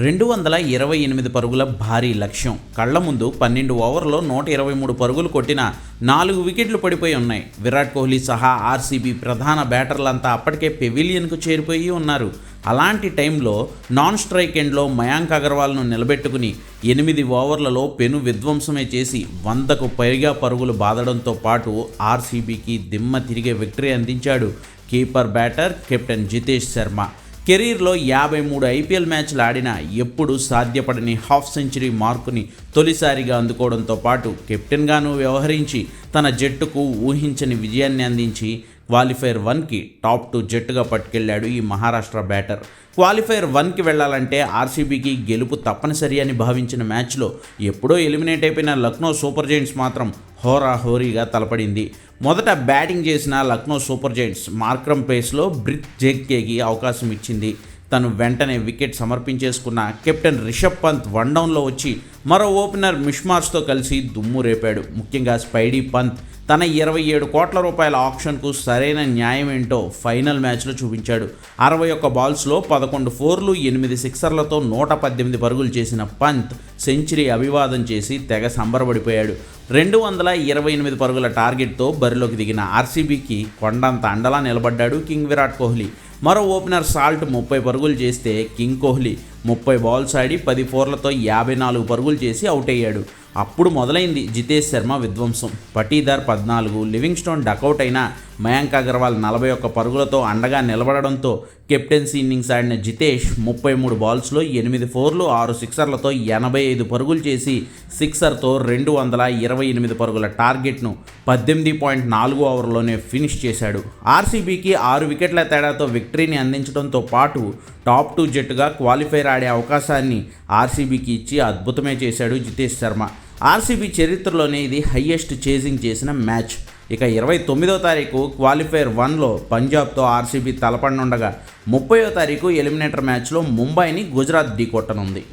రెండు వందల ఇరవై ఎనిమిది పరుగుల భారీ లక్ష్యం. కళ్ళ ముందు పన్నెండు ఓవర్లో నూట ఇరవై మూడు పరుగులు కొట్టిన నాలుగు వికెట్లు పడిపోయి ఉన్నాయి. విరాట్ కోహ్లీ సహా ఆర్సీబీ ప్రధాన బ్యాటర్లంతా అప్పటికే పెవిలియన్కు చేరిపోయి ఉన్నారు. అలాంటి టైంలో నాన్ స్ట్రైక్ ఎండ్లో మయాంక్ అగర్వాల్ను నిలబెట్టుకుని ఎనిమిది ఓవర్లలో పెను విధ్వంసమే చేసి వందకు పైగా పరుగులు బాదడంతో పాటు ఆర్సీబీకి దిమ్మ తిరిగే విక్టరీ అందించాడు. Keeper batter captain Jitesh Sharma. కెరీర్లో యాభై మూడు ఐపీఎల్ మ్యాచ్లు ఆడిన ఎప్పుడు సాధ్యపడని హాఫ్ సెంచరీ మార్కుని తొలిసారిగా అందుకోవడంతో పాటు కెప్టెన్గాను వ్యవహరించి తన జట్టుకు ఊహించని విజయాన్ని అందించి క్వాలిఫైర్ వన్కి టాప్ టూ జట్టుగా పట్టుకెళ్ళాడు ఈ మహారాష్ట్ర బ్యాటర్. క్వాలిఫైర్ వన్కి వెళ్ళాలంటే ఆర్సీబీకి గెలుపు తప్పనిసరి అని భావించిన మ్యాచ్లో ఎప్పుడో ఎలిమినేట్ అయిపోయిన లక్నో సూపర్ జైంట్స్ మాత్రం హోరాహోరీగా తలపడింది. మొదట బ్యాటింగ్ చేసిన లక్నో సూపర్ జైంట్స్ మార్క్రమ్ పేస్లో బ్రిత్ జెక్కేకి అవకాశం ఇచ్చింది. తను వెంటనే వికెట్ సమర్పించేసుకున్న కెప్టెన్ రిషబ్ పంత్ వన్ డౌన్లో వచ్చి మరో ఓపెనర్ మిష్మార్స్తో కలిసి దుమ్ము రేపాడు. ముఖ్యంగా స్పైడీ పంత్ తన ఇరవై ఏడు కోట్ల రూపాయల ఆప్షన్కు సరైన న్యాయం ఏంటో ఫైనల్ మ్యాచ్లో చూపించాడు. అరవై ఒక్క బాల్స్లో పదకొండు ఫోర్లు ఎనిమిది సిక్సర్లతో నూట పద్దెనిమిది పరుగులు చేసిన పంత్ సెంచరీ అభివాదం చేసి తెగ సంబరపడిపోయాడు. రెండు వందల ఇరవై ఎనిమిది పరుగుల టార్గెట్తో బరిలోకి దిగిన ఆర్సీబీకి కొండంత అండలా నిలబడ్డాడు కింగ్ విరాట్ కోహ్లీ. మరో ఓపెనర్ సాల్ట్ ముప్పై పరుగులు చేస్తే కింగ్ కోహ్లీ ముప్పై బాల్స్ ఆడి పది ఫోర్లతో యాభై నాలుగు పరుగులు చేసి అవుట్ అయ్యాడు. అప్పుడు మొదలైంది జితేష్ శర్మ విధ్వంసం. పటీదార్ పద్నాలుగు లివింగ్ స్టోన్ డకౌట్ అయిన మయాంక్ అగర్వాల్ నలభై ఒక్క పరుగులతో అండగా నిలబడడంతో కెప్టెన్సీ ఇన్నింగ్స్ ఆడిన జితేష్ ముప్పై మూడు బాల్స్లో ఎనిమిది ఫోర్లు ఆరు సిక్సర్లతో ఎనభై ఐదు పరుగులు చేసి సిక్సర్తో రెండు వందల ఇరవై ఎనిమిది పరుగుల టార్గెట్ను పద్దెనిమిది పాయింట్ నాలుగు ఓవర్లోనే ఫినిష్ చేశాడు. ఆర్సీబీకి ఆరు వికెట్ల తేడాతో విక్టరీని అందించడంతో పాటు టాప్ టూ జట్టుగా క్వాలిఫైర్ ఆడే అవకాశాన్ని ఆర్సీబీకి ఇచ్చి అద్భుతమే చేశాడు జితేష్ శర్మ ఆర్సీబీ చరిత్రలోనే ఇది హయ్యెస్ట్ చేజింగ్ చేసిన మ్యాచ్ ఇక ఇరవై తొమ్మిదో తారీఖు క్వాలిఫైర్ వన్లో పంజాబ్తో ఆర్సీబీ తలపడనుండగా ముప్పయో తారీఖు ఎలిమినేటర్ మ్యాచ్లో ముంబైని గుజరాత్ ఢీకొట్టనుంది